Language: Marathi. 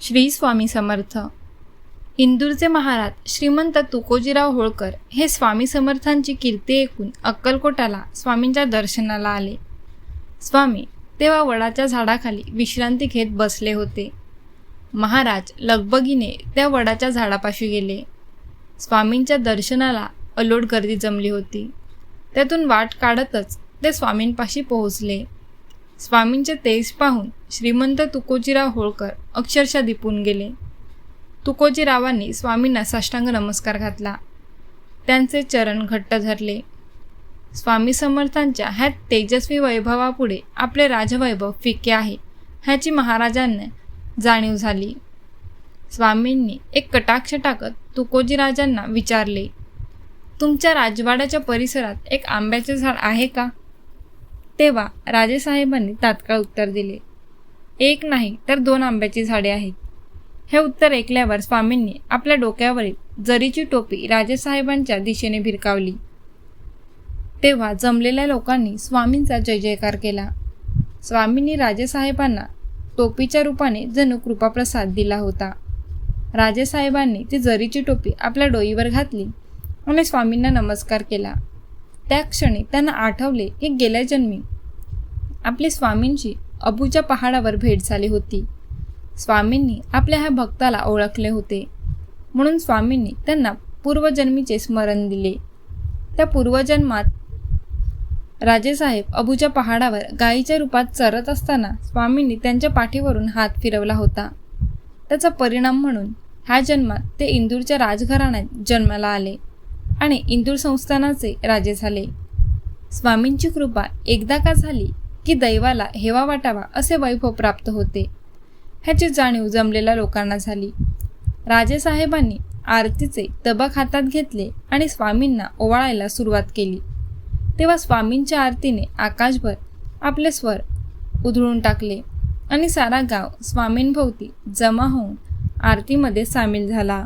श्री स्वामी समर्थ. इंदूरचे महाराज श्रीमंत तुकोजीराव होळकर हे स्वामी समर्थांची कीर्ती ऐकून अक्कलकोटाला स्वामींच्या दर्शनाला आले. स्वामी तेव्हा वडाच्या झाडाखाली विश्रांती घेत बसले होते. महाराज लगबगीने त्या वडाच्या झाडापाशी गेले. स्वामींच्या दर्शनाला अलोट गर्दी जमली होती. त्यातून वाट काढतच ते स्वामींपाशी पोहोचले. स्वामींचे तेज पाहून श्रीमंत तुकोजीराव होळकर अक्षरशः दिपून गेले. तुकोजीरावांनी स्वामींना साष्टांग नमस्कार घातला. त्यांचे चरण घट्ट धरले. स्वामी समर्थांच्या ह्या तेजस्वी वैभवापुढे आपले राजवैभव फिके आहे ह्याची महाराजांना जाणीव झाली. स्वामींनी एक कटाक्ष टाकत तुकोजीराजांना विचारले तुमच्या राजवाड्याच्या परिसरात एक आंब्याचे झाड आहे का? तेव्हा राजेसाहेबांनी तात्काळ उत्तर दिले. एक नाही तर दोन आंब्याची झाडे आहेत. हे उत्तर ऐकल्यावर स्वामींनी आपल्या डोक्यावरील जरीची टोपी राजेसाहेबांच्या दिशेने भिरकावली. तेव्हा जमलेल्या लोकांनी स्वामींचा जय जयकार केला. स्वामींनी राजेसाहेबांना टोपीच्या रूपाने जणू कृपाप्रसाद दिला होता. राजेसाहेबांनी ती जरीची टोपी आपल्या डोईवर घातली आणि स्वामींना नमस्कार केला. त्या क्षणी त्यांना आठवले की गेल्या जन्मी आपली स्वामींची अबूच्या पहाडावर भेट झाली होती. स्वामींनी आपल्या ह्या भक्ताला ओळखले होते. म्हणून स्वामींनी त्यांना पूर्वजन्मीचे स्मरण दिले. त्या पूर्वजन्मात राजेसाहेब अबूच्या पहाडावर गायीच्या रूपात चरत असताना स्वामींनी त्यांच्या पाठीवरून हात फिरवला होता. त्याचा परिणाम म्हणून ह्या जन्मात ते इंदूरच्या राजघराण्यात जन्माला आले. आणि इंदूर संस्थानाचे राजे झाले. स्वामींची कृपा एकदा का झाली की दैवाला हेवा वाटावा असे वैभव प्राप्त होते. ह्याची जाणीव जमलेल्या लोकांना झाली. राजेसाहेबांनी आरतीचे तबक हातात घेतले आणि स्वामींना ओवाळायला सुरुवात केली. तेव्हा स्वामींच्या आरतीने आकाशभर आपले स्वर उधळून टाकले आणि सारा गाव स्वामींभोवती जमा होऊन आरतीमध्ये सामील झाला.